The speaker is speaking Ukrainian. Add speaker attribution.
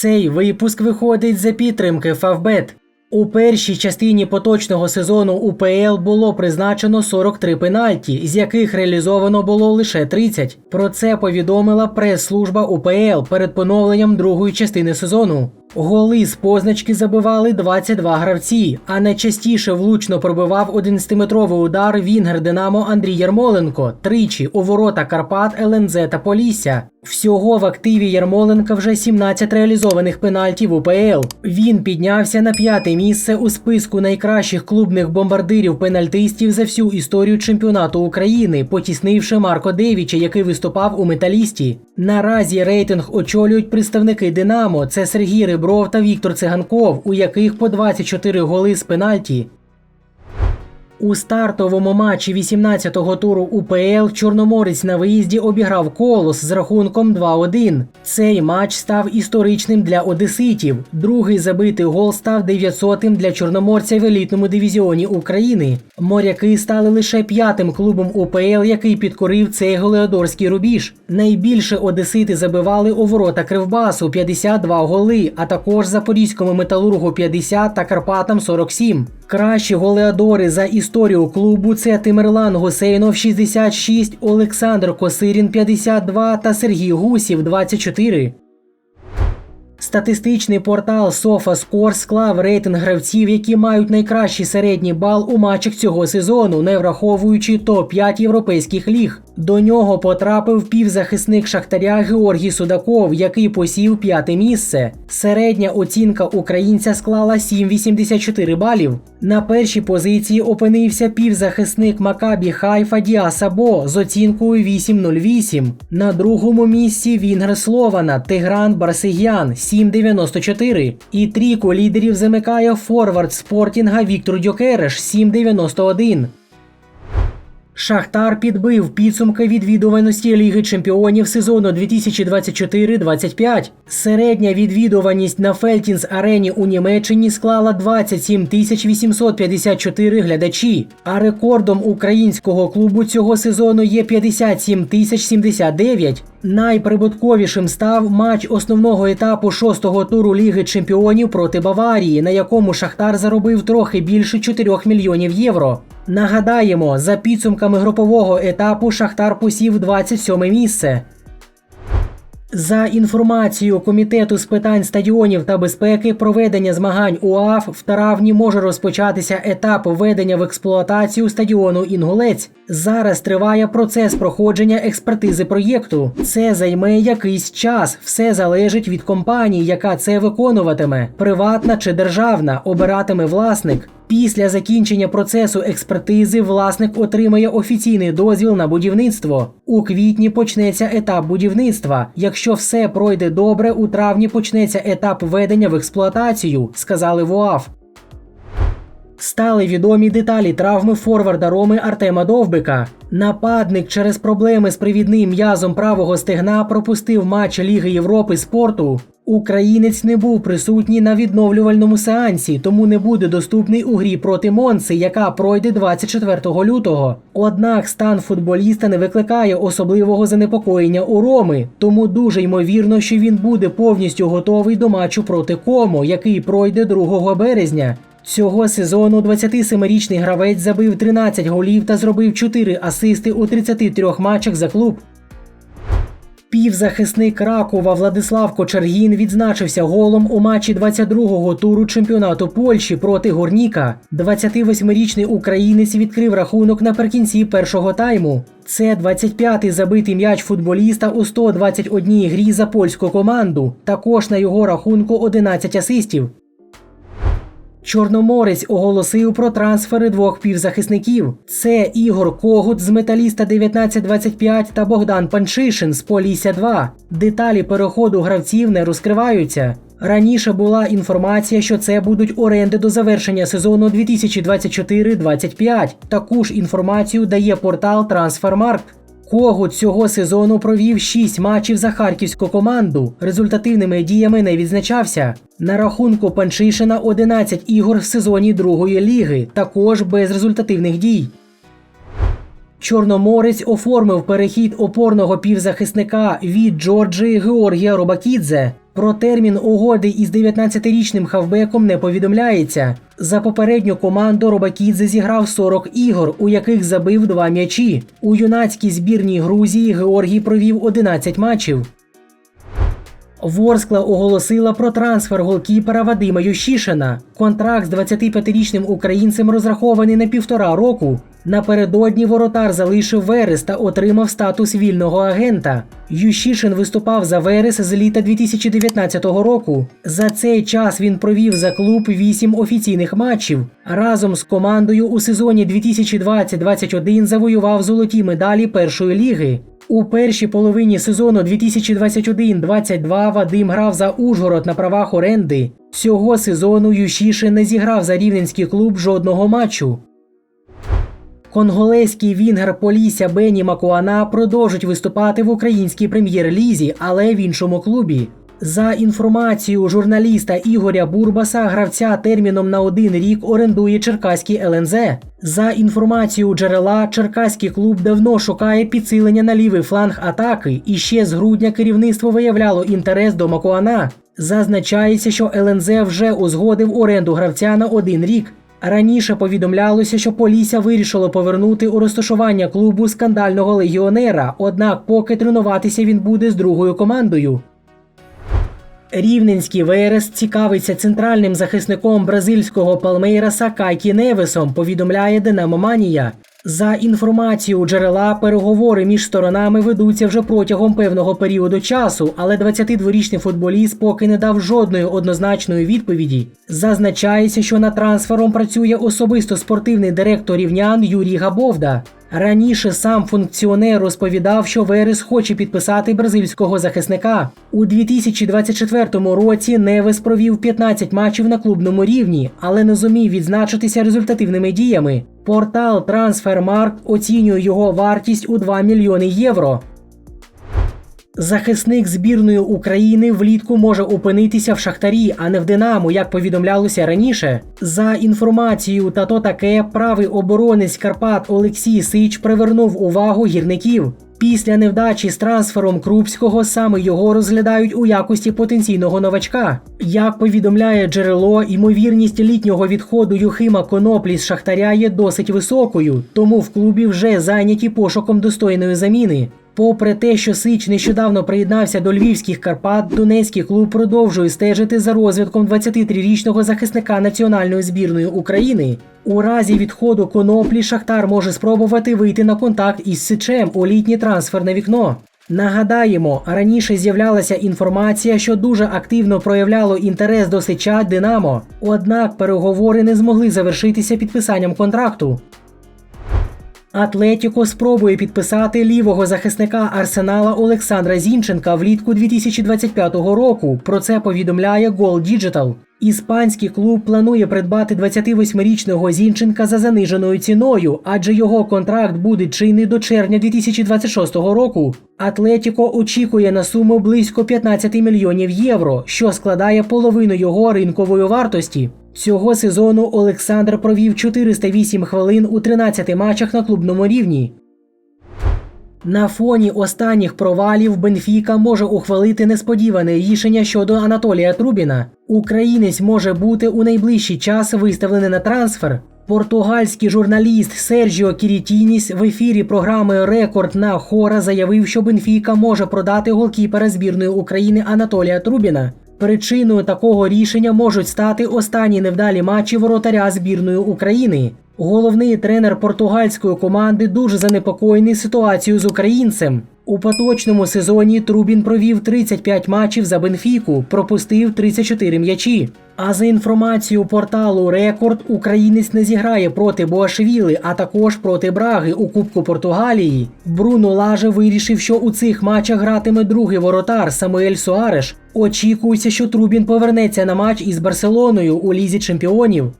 Speaker 1: Цей випуск виходить за підтримки Фавбет. У першій частині поточного сезону УПЛ було призначено 43 пенальті, з яких реалізовано було лише 30. Про це повідомила прес-служба УПЛ перед поновленням другої частини сезону. Голи з позначки забивали 22 гравці, а найчастіше влучно пробивав 11-метровий удар Вінгер Динамо Андрій Ярмоленко тричі у ворота Карпат, ЛНЗ та Полісся. Всього в активі Ярмоленка вже 17 реалізованих пенальтів УПЛ. Він піднявся на п'яте місце у списку найкращих клубних бомбардирів-пенальтистів за всю історію чемпіонату України, потіснивши Марко Девіча, який виступав у металісті. Наразі рейтинг очолюють представники Динамо. Це Сергій Ребров та Віктор Циганков, у яких по 24 голи з пенальті. У стартовому матчі 18-го туру УПЛ Чорноморець на виїзді обіграв колос з рахунком 2-1. Цей матч став історичним для одеситів. Другий забитий гол став 900-тим для чорноморця в елітному дивізіоні України. Моряки стали лише п'ятим клубом УПЛ, який підкорив цей голеодорський рубіж. Найбільше одесити забивали у ворота Кривбасу 52 голи, а також Запорізькому металургу 50 та Карпатам 47. Кращі голеадори за історію клубу це Тимирлан Гусейнов 66, Олександр Косирін 52 та Сергій Гусів 24. Статистичний портал SofaScore склав рейтинг гравців, які мають найкращий середній бал у матчах цього сезону, не враховуючи топ-5 європейських ліг. До нього потрапив півзахисник Шахтаря Георгій Судаков, який посів п'яте місце. Середня оцінка українця склала 7,84 балів. На першій позиції опинився півзахисник Макабі Хайфа Діасабо з оцінкою 8,08. На другому місці Вінгер Слована Тигран Барсигян 7,94. І трійку лідерів замикає форвард спортінга Віктор Дьокереш 7,91. Шахтар підбив підсумки відвідуваності Ліги Чемпіонів сезону 2024-25. Середня відвідуваність на Фельтінс арені у Німеччині склала 27 тисяч 854 глядачі. А рекордом українського клубу цього сезону є 57 тисяч 79. Найприбутковішим став матч основного етапу шостого туру Ліги Чемпіонів проти Баварії, на якому Шахтар заробив трохи більше 4 мільйонів євро. Нагадаємо, за підсумками групового етапу Шахтар посів 27 місце. За інформацією Комітету з питань стадіонів та безпеки, проведення змагань УАФ в травні може розпочатися етап введення в експлуатацію стадіону Інгулець. Зараз триває процес проходження експертизи проєкту. Це займе якийсь час. Все залежить від компанії, яка це виконуватиме, приватна чи державна, обиратиме власник. Після закінчення процесу експертизи власник отримає офіційний дозвіл на будівництво. У квітні почнеться етап будівництва. Якщо все пройде добре, у травні почнеться етап введення в експлуатацію, сказали в УАФ. Стали відомі деталі травми форварда Роми Артема Довбика. Нападник через проблеми з привідним м'язом правого стегна пропустив матч Ліги Європи спорту. Українець не був присутній на відновлювальному сеансі, тому не буде доступний у грі проти Монси, яка пройде 24 лютого. Однак стан футболіста не викликає особливого занепокоєння у Роми, тому дуже ймовірно, що він буде повністю готовий до матчу проти Комо, який пройде 2 березня. Цього сезону 27-річний гравець забив 13 голів та зробив 4 асисти у 33 матчах за клуб. Півзахисник Ракова Владислав Кочергін відзначився голом у матчі 22-го туру чемпіонату Польщі проти Горніка. 28-річний українець відкрив рахунок наприкінці першого тайму. Це 25-й забитий м'яч футболіста у 121 грі за польську команду. Також на його рахунку 11 асистів. Чорноморець оголосив про трансфери двох півзахисників: це Ігор Когут з металіста 1925 та Богдан Панчишин з Полісся 2. Деталі переходу гравців не розкриваються. Раніше була інформація, що це будуть оренди до завершення сезону 2024-25. Таку ж інформацію дає портал Трансфермаркт. Когут цього сезону провів 6 матчів за харківську команду. Результативними діями не відзначався. На рахунку Панчишина 11 ігор в сезоні другої ліги, також без результативних дій. Чорноморець оформив перехід опорного півзахисника від Джорджії Георгія Робакідзе. Про термін угоди із 19-річним хавбеком не повідомляється. За попередню команду Робакідзе зіграв 40 ігор, у яких забив два м'ячі. У юнацькій збірній Грузії Георгій провів 11 матчів. Ворскла оголосила про трансфер голкіпера Вадима Ющишина. Контракт з 25-річним українцем розрахований на півтора року. Напередодні воротар залишив Верес та отримав статус вільного агента. Ющишин виступав за Верес з літа 2019 року. За цей час він провів за клуб 8 офіційних матчів. Разом з командою у сезоні 2020-21 завоював золоті медалі першої ліги. У першій половині сезону 2021-22 Вадим грав за Ужгород на правах оренди. Цього сезону Ющишин не зіграв за рівненський клуб жодного матчу. Конголезький вінгер Полісся Бені Макуана продовжить виступати в українській прем'єр-лізі, але в іншому клубі. За інформацією журналіста Ігоря Бурбаса, гравця терміном на один рік орендує Черкаський ЛНЗ. За інформацією джерела, Черкаський клуб давно шукає підсилення на лівий фланг атаки, і ще з грудня керівництво виявляло інтерес до Макуана. Зазначається, що ЛНЗ вже узгодив оренду гравця на один рік. Раніше повідомлялося, що Полісся вирішило повернути у розташування клубу скандального легіонера, однак поки тренуватися він буде з другою командою. Рівненський Верес цікавиться центральним захисником бразильського Палмейраса Кайкі Невесом, повідомляє Динамо Манія. За інформацією джерела, переговори між сторонами ведуться вже протягом певного періоду часу, але 22-річний футболіст поки не дав жодної однозначної відповіді. Зазначається, що над трансфером працює особисто спортивний директор рівнян Юрій Габовда. Раніше сам функціонер розповідав, що Верес хоче підписати бразильського захисника. У 2024 році Невес провів 15 матчів на клубному рівні, але не зумів відзначитися результативними діями. Портал Transfermarkt оцінює його вартість у 2 мільйони євро. Захисник збірної України влітку може опинитися в Шахтарі, а не в Динамо, як повідомлялося раніше. За інформацією та то таке, правий оборонець Карпат Олексій Сич привернув увагу гірників. Після невдачі з трансфером Крупського саме його розглядають у якості потенційного новачка. Як повідомляє джерело, ймовірність літнього відходу Юхима Коноплі з Шахтаря є досить високою, тому в клубі вже зайняті пошуком достойної заміни. Попри те, що Сич нещодавно приєднався до львівських Карпат, Донецький клуб продовжує стежити за розвитком 23-річного захисника національної збірної України. У разі відходу коноплі Шахтар може спробувати вийти на контакт із Сичем у літнє трансферне вікно. Нагадаємо, раніше з'являлася інформація, що дуже активно проявляло інтерес до Сича Динамо. Однак переговори не змогли завершитися підписанням контракту. Атлетіко спробує підписати лівого захисника Арсенала Олександра Зінченка влітку 2025 року. Про це повідомляє Goal Digital. Іспанський клуб планує придбати 28-річного Зінченка за заниженою ціною, адже його контракт буде чинний до червня 2026 року. Атлетіко очікує на суму близько 15 мільйонів євро, що складає половину його ринкової вартості. Цього сезону Олександр провів 408 хвилин у 13 матчах на клубному рівні. На фоні останніх провалів Бенфіка може ухвалити несподіване рішення щодо Анатолія Трубіна. Українець може бути у найближчий час виставлений на трансфер. Португальський журналіст Серджіо Кірітініс в ефірі програми Рекорд на Хора заявив, що Бенфіка може продати голкіпера збірної України Анатолія Трубіна. Причиною такого рішення можуть стати останні невдалі матчі воротаря збірної України. Головний тренер португальської команди дуже занепокоєний ситуацією з українцем. У поточному сезоні Трубін провів 35 матчів за Бенфіку, пропустив 34 м'ячі. А за інформацією порталу Рекорд, українець не зіграє проти Боашвіли, а також проти Браги у Кубку Португалії. Бруно Лаже вирішив, що у цих матчах гратиме другий воротар Самуель Суареш. Очікується, що Трубін повернеться на матч із Барселоною у лізі чемпіонів.